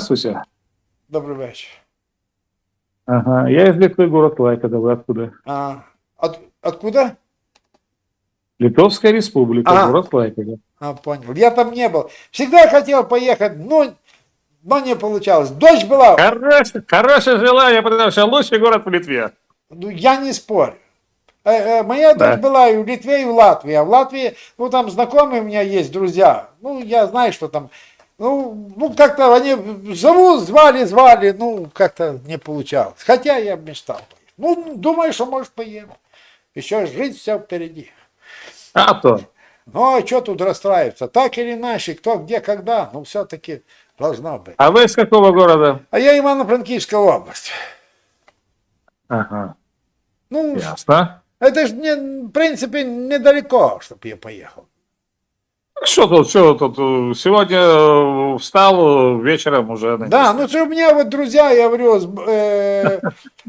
Здравствуйте. Добрый вечер. Ага. Я из Литвы, город Клайпеда. Вы откуда? А, от- откуда? Литовская республика, Ага. город Клайпеда. А, понял. Я там не был. Всегда хотел поехать, но, но не получалось. Дождь была, Хорошее, хорошее желание, потому что лучший город в Литве. ну, я не спорю. Э, э, Моя Да. дочь была и в Литве, и в Латвии. А в Латвии, ну, там знакомые у меня есть, друзья. Ну, я знаю, что там. Ну, ну как-то они зовут, звали, звали, ну, как-то не получалось. Хотя я мечтал. Ну, думаю, что, может, поеду. Еще жизнь вся впереди. А то. Ну, а что тут расстраиваться? Так или иначе, кто, где, когда, ну, все-таки должно быть. А вы из какого города? А я Ивано-Франкивская область. Ага. Ну, Ясно. это же, в принципе, недалеко, чтобы я поехал. Что тут, что тут? э, Сегодня э, встал, э, вечером уже. на Да, месте. ну что у меня вот друзья, я говорю, с, э,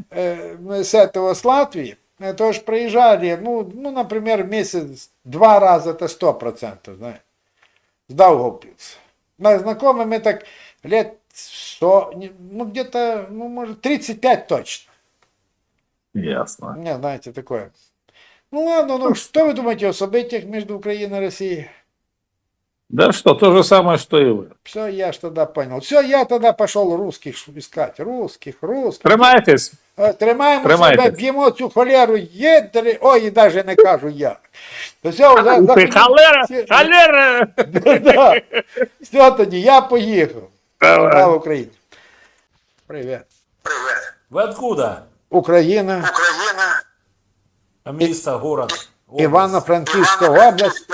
э, с этого, с Латвии, э, тоже проезжали, ну, ну, например, в месяц два раза, это сто процентов, знаешь, с Даугавпилса. На знакомыми так лет 100, не- ну, где-то, ну, может, 35 точно. Ясно. Не, знаете, такое. Ну ладно, ну что вы думаете о событиях между Украиной и Россией? Да что, то же самое, что и вы. Все, я ж тогда понял. Все, я тогда пошел русских искать. Русских, русских. Тримайтесь. Е, Тримаємо Тримайтесь. себе, б'ємо цю холеру, єдри, ой, і навіть не кажу я. То все, вже Ух ты, холера, Всі- холера! Да. Все тоді, я поїхав. Давай. Слава Україні. Привіт. Вы откуда? Україна, А Место, город? Івано-Франківська область,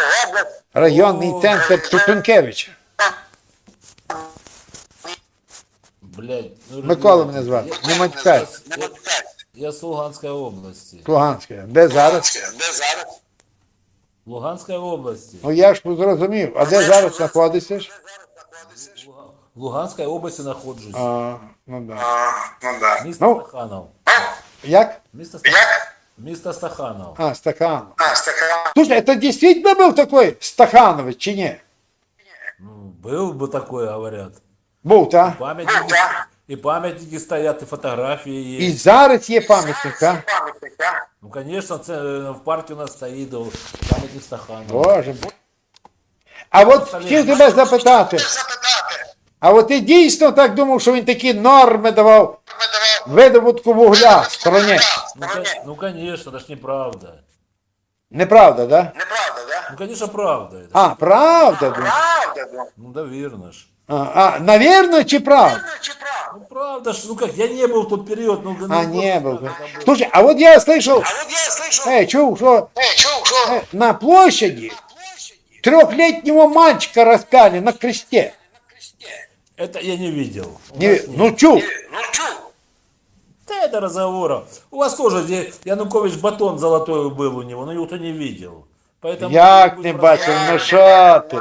районний центр Чутункевича. Блядь. ну, Микола мене звати. я- Не матюкай. Я, я с Луганской области. Луганська. Де зараз? Луганской области. Ну я ж зрозумів. А де зараз знаходишся? В Луганской области нахожусь. А, ну да. Место Ну. Стаханов. Як? Место Стаханов. Место Стаханов. А, Стаканов. Слушай, это действительно был такой Стаханович, чи ні? Ну, был бы такое, говорят. Був, так? Памятники, и памятники стоят, и фотографии І есть. зараз є пам'ятник, а? Ну, конечно, це- в парке у нас стоит о, памятник Стаханова. Боже. бо- А от хотів тебе запитати. А от ти дійсно так думав, що він такі норми давав видобутку вугля в стране? Ну, ко- ну, конечно, это ж неправда. Неправда, да? Ну, конечно, правда. Это. А, правда? да? Ну, да, верно ж. А, а, навірно чи правда? Ну, правда ж, ну как, я не был в тот период, ну, ну, А, не был. Слушай, а вот я слышал, Вот я слышал, э, чув, что э, чё, что э, на площади трехлетнего мальчика распяли на кресте. Это я не видел. У Не- нас нет. ну чув. ну чё? Да это разговоров. У вас тоже здесь Янукович батон золотой был у него, но его кто не видел. Поэтому Як не бачив, ну що ти?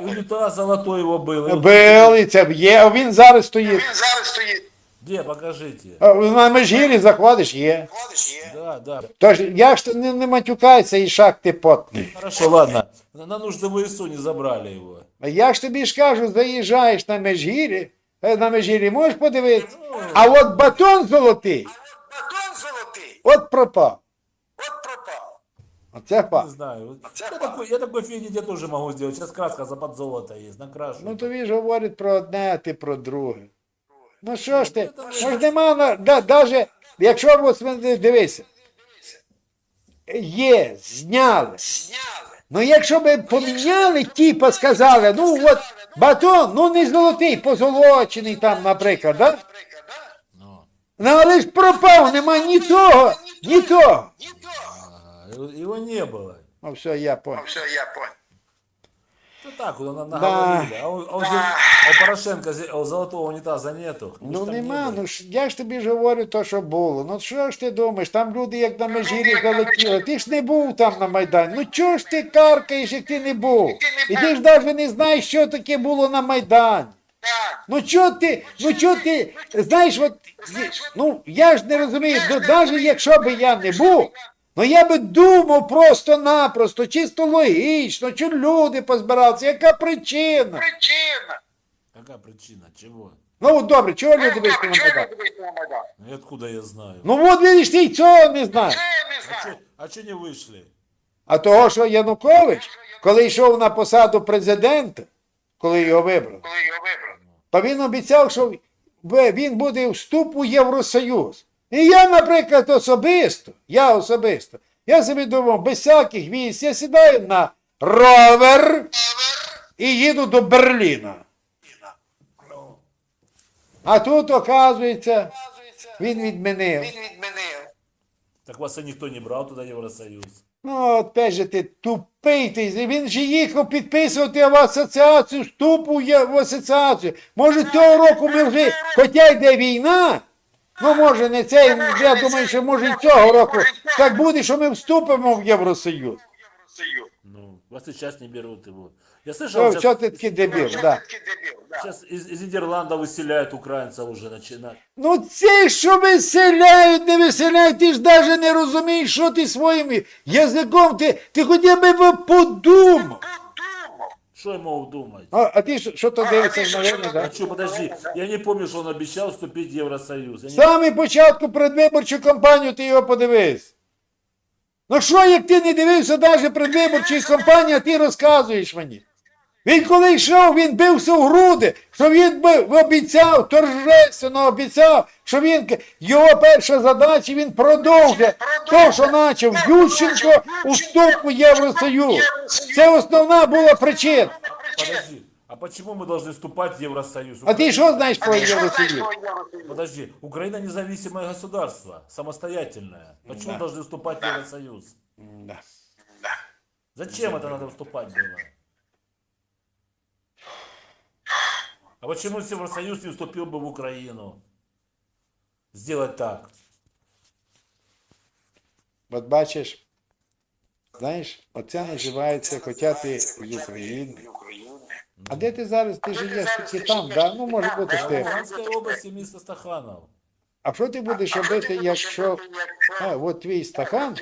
И унитаз золотой его был. И вот- Был, і це є, а він зараз стоїть. Він зараз стоїть. Где, покажите. А На межгір'ї заходиш, є. Ходиш, є. Да, да. Тож я ж не, не матюкайся і шаг ти потний. Хорошо, ладно. На на нужды ВСУ не забрали его. А Я ж тобі ж кажу, заїжджаєш на межгір'ї, е, на межгір'ї можеш подивитися. А от батон золотий, Батон золотий, от пропав. от пропав. Оце Не факт. знаю. Вот Я такой, я такой фигни я тоже могу сделать. Сейчас краска за под золото есть, накрашу. Ну тобі ж говорять про одне, а ти про друге. Ну що ж ти? Ну ж нема на да, даже, якщо ви дивися. Є, зняли. Зняли. Ну якщо б поміняли, типа сказали, ну от батон, ну не золотий, позолочений там, наприклад, да? Ну, Ну але ж пропав, нема ні того, ні того. Его- не было. Ну все, я понял. Все, я понял. Ну так, вот на, Да. наговорили. А, у, а, у, а у золотого унитаза нету. Ну нема, ну ж я ж тобі ж говорю то, що було. Ну що ж ти думаєш, там люди як на межірі залетіли. Ти ж не був там на Майдані. Ну чого ж ти каркаєш, як ти не був? І ти ж навіть не знаєш, що таке було на Майдані. Ну чого ти, ну чого ти, знаєш, от, ну я ж не розумію, ну навіть якщо би я не був, ну я би думав просто-напросто, чисто логічно, що люди позбиралися, яка причина? Причина. Так Какая причина? Чего? Ну от добре, чого люди вийшли на Чого Майдан? ви вийшли на Майдан? Ну и откуда я знаю? Ну от видиш, ти й цього не знаєш. Це я не А знаю. чё, а чё не вышли? А того, що Янукович, коли йшов на посаду президента, коли його вибрали, Коли його вибрали. то він обіцяв, що ви- він буде вступ у Євросоюз. І я, наприклад, особисто, я особисто, я собі думав, без всяких військ, я сідаю на ровер і їду до Берліна. А тут, оказується, він відмінив. він відмінив. Так вас и никто не брал туда Евросоюз. Ну, опять же ти тупий ти. Він же їхав підписувати в асоціацію, вступу в асоціацію. Може, цього року ми вже, хоча йде війна, ну може не цей, я думаю, що може і цього року так буде, що ми вступимо в Євросоюз. Ну, вас и сейчас не берут его. Я слышал, Що, сейчас, такий дебіл, да. сейчас из, из Нидерландов выселяют украинцев уже начинать. Ну це що виселяють, не виселяють, ти ж навіть не розумієш, що ти своїм язиком, ти, ти хоча б подумав. Что я могу думать? А, а ти що, що то дивишся на да? А что, подожди, я не помню, что он обещал вступить в Евросоюз. Я не- самого початку предвиборчу кампанію ти його подивись. Ну що, як ти не дивився навіть предвиборчої кампанії, а ти розказуєш мені? Він коли йшов, він бився в груди, що він би обіцяв, торжественно обіцяв, що він його перша задача, він продовжує то, що почав Ющенко у вступ у Євросоюз. Це основна була причина. Подожди, а почему мы должны вступать в Евросоюз? А ти що знаєш про Ти що знаєш Євросоюз? про Євросоюз? Подожди, Украина независимое государство, самостоятельное. Почему Да. должны вступать в Евросоюз? Да. Зачем это надо вступать было? А почему Евросоюз не вступил бы в Украину? Сделать так. От бачиш, знаєш, оце називається хоча ти з України. А де ти зараз? Ти живеш тільки там, да? Ну може бути В ти. Луганской области место Стаханов. А що ти будеш робити, якщо. А, от твій стакан.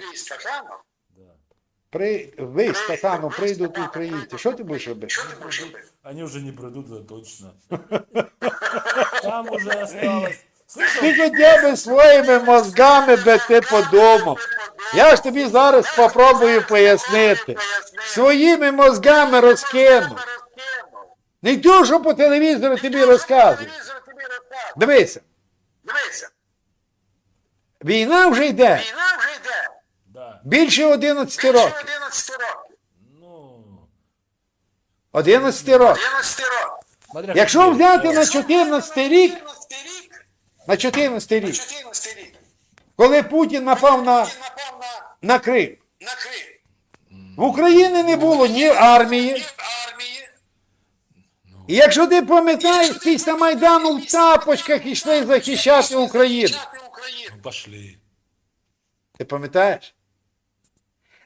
При... ви з стаканом прийдуть українці. Що ти будеш робити? що ти будеш робити? Они уже не придут, это точно. Там уже осталось. Ти хоча б своїми мозгами би ти подумав. Я ж тобі зараз спробую пояснити. Своїми мозгами розкину. Не то, що по телевізору тобі розказують. Телевізор тобі розказує. Дивися, Дивися, війна вже йде війна вже йде. Більше 11 Більше років. 11 років. Ну, 11 років. 11 років. Якщо взяти на 14 рік, рік, на 14 рік, коли Путін напав на, на, на Крим, в Україні не було ні армії. І якщо ти пам'ятаєш, після Майдану в тапочках йшли захищати Україну. Захищати Україну. Пошли. Ти пам'ятаєш?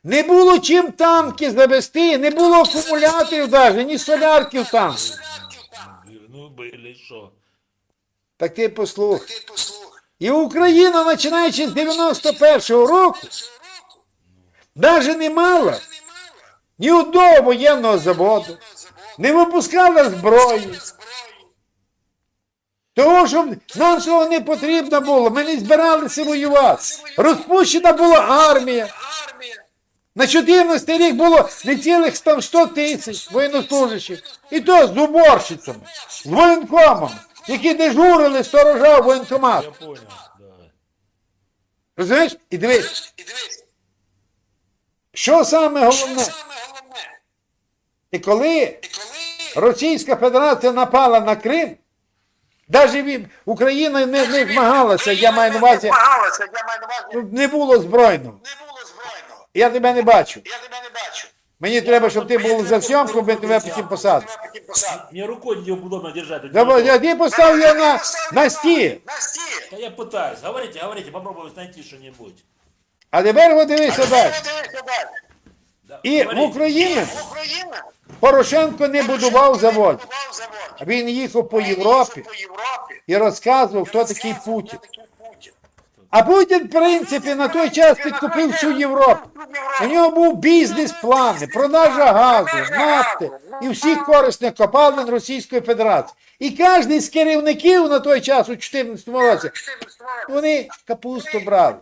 Не було чим танки завести, не було акумуляторів навіть, ні солярків там. Ну, были что. Так ти послухай. І Україна, починаючи з 91-го року, навіть не мала ні одного воєнного заводу, не випускала зброї. Того, що нам цього не потрібно було, ми не збиралися воювати. Розпущена була армія. На 14 рік було не цілих там 100 тисяч воєннослужащих. І то з уборщицями, з воєнкомами, які дежурили, сторожа воєнкомат. Я понял, да. Розумієш? І дивись, що саме головне? І коли Російська Федерація напала на Крим, навіть Україна не, не змагалася, я маю на увазі, Змагалася, я маю на не було збройного. Я тебе не бачу. Я тебе не бачу. Мені треба, щоб ти був за зйомку, би тебе. Тебе потім посадив. Мне рукой неудобно держать. этот Давай, телефон. Я ти постав його на, на стіл. На стіл. Да я пытаюсь. Говорите, говорите, попробую найти что-нибудь. А тепер подивися далі. Дивися далі. Да, І в говорите. Україні Україна Порошенко не будував завод. будував завод. Він їхав по Європі По Європі. і розказував, хто такий Путін. А Путін, в принципі, на той час підкупив всю Європу. У нього був бізнес-план, продажа газу, нафти і всіх корисних копалин Російської Федерації. І кожен з керівників на той час, у 2014 році, вони капусту брали,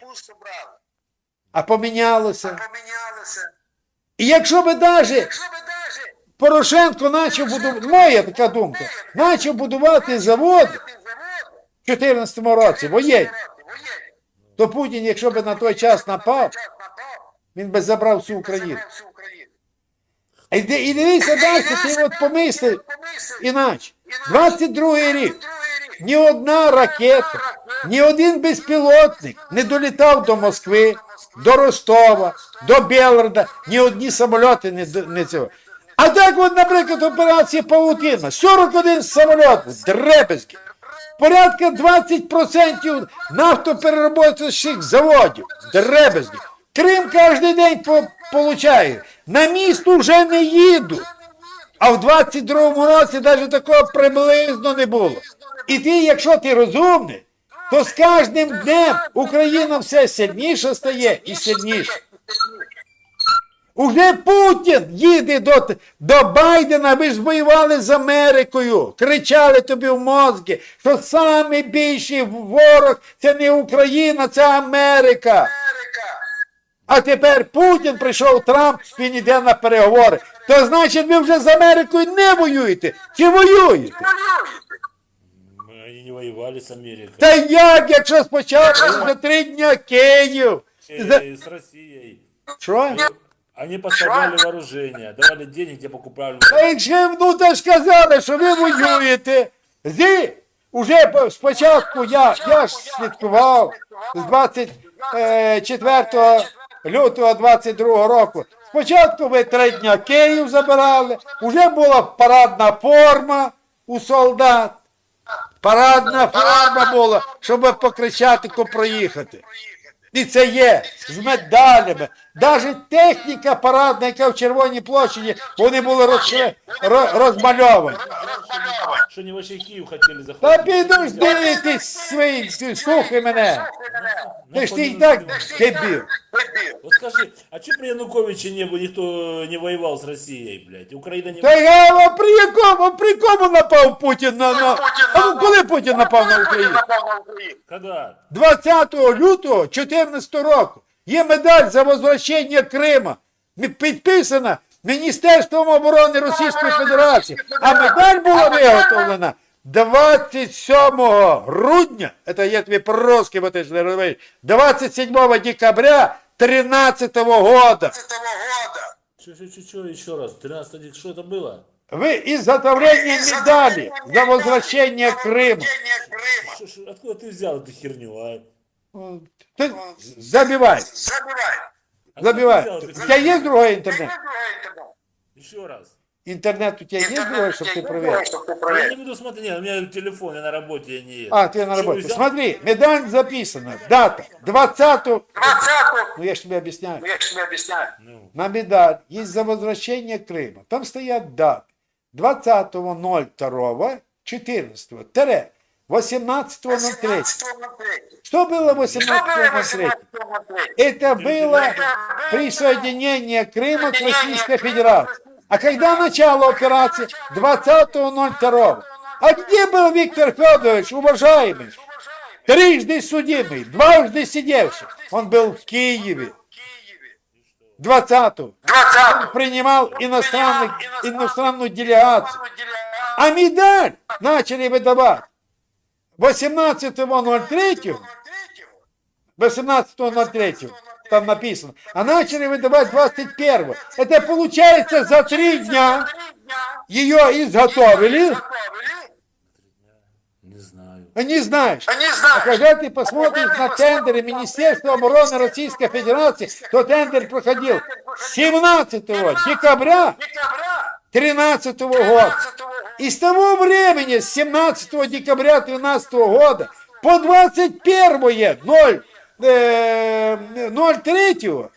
а помінялося. І якщо би навіть Порошенко почав будувати, моя така думка, почав будувати завод в 2014 році, воєнний, то Путін, якщо б на той час напав, він би забрав всю Україну. І, ди- і дивися далі, ти от помисли іначе. 22 рік. Ні одна ракета, ні один безпілотник не долітав до Москви, до Ростова, до Белгорода, ні одні самольоти не, не цього. А так, от, наприклад, операція Паутина, 41 самоліт, дребезки. Порядка 20% нафтоперероблячих заводів, дребезки. Крим кожен день получає. На місто вже не їду. А в 22-му році навіть такого приблизно не було. І ти, якщо ти розумний, то з кожним днем Україна все сильніше стає і сильніше. Уже Путін їде до, до Байдена, ви ж воювали з Америкою, кричали тобі в мозки, що найбільший ворог це не Україна, це Америка. Америка. А тепер Путін прийшов Трамп, він йде на переговори. То значить, ви вже з Америкою не воюєте. Чи воюєте? Они не воевали с Америкой. Та як, якщо спочатку вже три дня Київ? За- с Що? Они поставляли вооружение, давали денег, те покупали. Та якщо ну то ж казали, що ви воюєте. Зі, уже по- спочатку я, я ж слідкував з 24 лютого 22 року. Спочатку ви три дня Київ забирали, вже була парадна форма у солдат. Парадна форма була, щоб по Крещатику проїхати. І це є з медалями. Навіть техніка парадна, яка в Червоній площаді, вони були ро- розмальовані. Что они вообще Киев хотели Та захватить? підожди ти свій, ти слухай мене. Ти ж ти і так дебіл. Вот скажи, а что при Януковиче не было, никто не воевал с Россией, блядь? Украина не Та я а при якому, при кому напав Путін на, на... А ну коли Путін напав на Україну? Когда? 20 лютого 2014 року є медаль за возвращення Крима. Мі- Підписана Міністерством оборони Російської Федерації. А медаль була виготовлена 27 грудня, це я тобі по-русски, бо ти ж не розумієш, 27 декабря 13 года. З того года. Что, что, что, что, еще раз? 13 дек- что это было? Ви изготовление медали за возвращение Крыма. Возвращення Криму. Шо- шо- откуда ты взял эту херню, а? Ти забивай. Забивай. Забивай. У тебя есть другой интернет? Еще раз. Интернет у тебя есть другой, чтобы ты проверил? Я не буду смотреть, нет, у меня телефон, я на работе, я не... А, ты на работе. Смотри, медаль записана, дата, 20 20 Ну я же тебе объясняю. Ну я же тебе объясняю. На медаль есть за возвращение Крыма. Там стоят даты. 20.02.14. Тере 18 на 3. Что было 18 на 3? Это было присоединение Крыма к Российской Федерации. А когда начало операции? 20.02. А где был Виктор Федорович, уважаемый? Трижды судимый, дважды сидевший. Он был в Киеве. 20 -го. Он принимал иностранных, иностранную делегацию. А медаль начали выдавать 18.03. 18.03. Там написано. А начали выдавать 21. Это получается за три дня ее изготовили. не знаю. А Не знаешь. Они А знають. когда ты посмотришь на тендеры Министерства обороны Российской Федерации, то тендер проходил 17 декабря Декабря 2013 года. 15-го. И с того времени, с 17 декабря 2013 года по 21 0, э, 03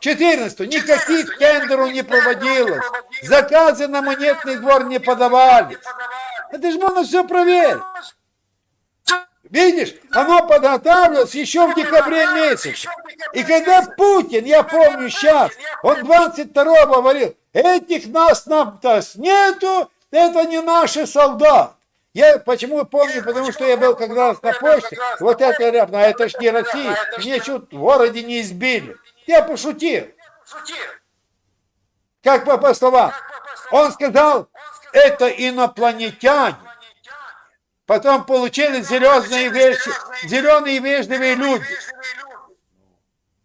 14 никаких тендеров не проводилось. Заказы на монетный двор не подавали. Это же можно все проверить. Видишь, оно подготавливалось еще в декабре месяце. И когда Путин, я помню сейчас, он 22 говорил, этих нас нам нету, это не наши солдаты. Я почему помню, потому что я был когда раз на почте, вот это рядом, а это ж не Россия, мне чуть в городе не избили. Я пошутил, Шути. как по, по словам. Он сказал, это инопланетяне. Потом получили зеленые, вещи, зеленые вежливые люди.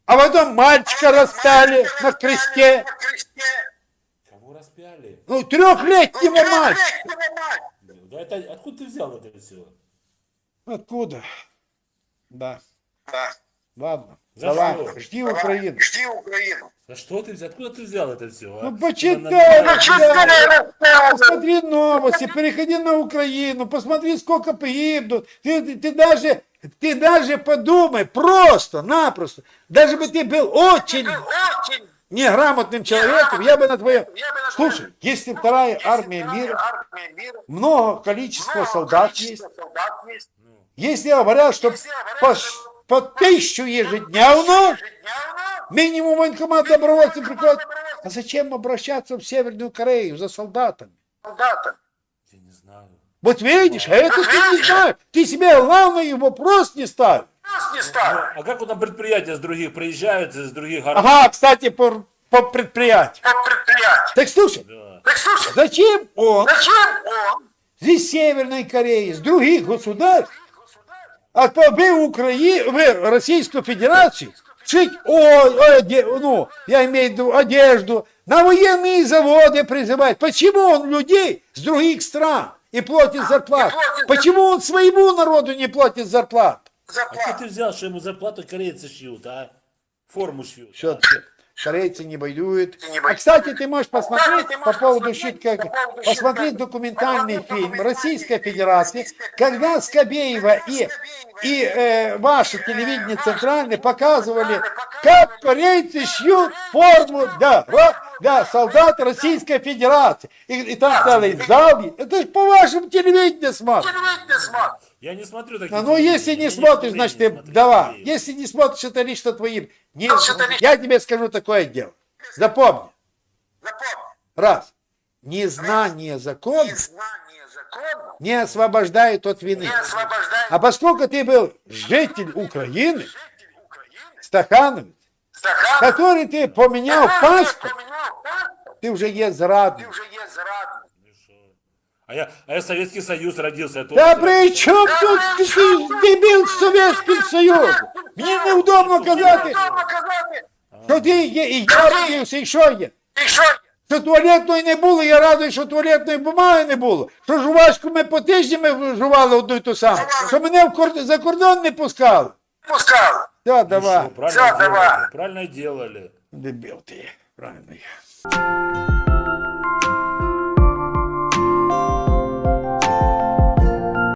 А потом мальчика распяли на кресте. На кресте. Кого распяли? Ну, трехлетнего мальчика. Трехлетнего мальчика. Да это, откуда ты взял это все? Откуда? Да. Да. Ладно. За Давай, что? жди Украину. Жди Украину. Да что ты взял? Откуда ты взял это все? Ну, почитай, да. Посмотри новости, переходи на Украину, посмотри, сколько погибнут. Ты, ты, ты даже, ты даже подумай, просто, напросто. Даже бы ты был очень Очень. неграмотным человеком, я бы на твоем... Слушай, если вторая армия вторая мира, Армия мира. много количества солдат есть. Если говорят, что по, по тысячу ежедневно, минимум военкомат добровольцев приходит. А зачем обращаться в Северную Корею за солдатами? Солдатам. Я не знаю. Вот видишь, а это ты не знаешь. Ты себе главный вопрос не ставишь. Нас не Ну, ставят. а как вот на предприятия с других приезжают, с других городов? Ага, кстати, по, по предприятию. Как предприятие. Так слушай, Да. Так слушай, зачем он зачем он из Северной Кореи, с других государств, отправил Украину, в Российскую Федерацию, шить, ой, оде- ну, я имею в виду одежду, на военные заводы призывает. Почему он людей с других стран и платит зарплату? платит Почему он своему народу не платит Зарплату? А что ты взял, что ему зарплату корейцы шьют, а? Форму шьют. Все, корейцы не воюют. Не А кстати, ты можешь посмотреть ты по поводу посмотреть щитка, по поводу посмотреть документальный фильм Российской Федерации, когда Скобеева и, и э, ваше телевидение центральное показывали, как корейцы шьют форму для, для солдат Российской Федерации. И, и там целый зал. Это же по вашему телевидению смотрят. Я не смотрю такие А ну, если не смотришь, значит, ты давай. Если не смотришь, это лично твоим. Не- Это лично- я тебе скажу такое дело. Запомни. Запомни. Раз. Незнание закона Незнание закона не освобождает от вины. не освобождает А поскольку ты был житель Украины, стакан, который ты поменял паспорт, ты уже есть ты А я, а я Советский Союз родился. я Да тоже- при чем тут ты, ты дебил с Советским Союзом? Мне неудобно казати, Удобно казати, що ти є, і я родився, і що є. і що є? Що туалетної не було, я радий, що туалетної бумаги не було. Що жувачку ми по тижнями жували одну і ту саму. Що мене в кор- за кордон не пускали. Пускали. Все, Ну давай. что, правильно Всё, делали, давай. правильно делали. Дебил ти, правильно.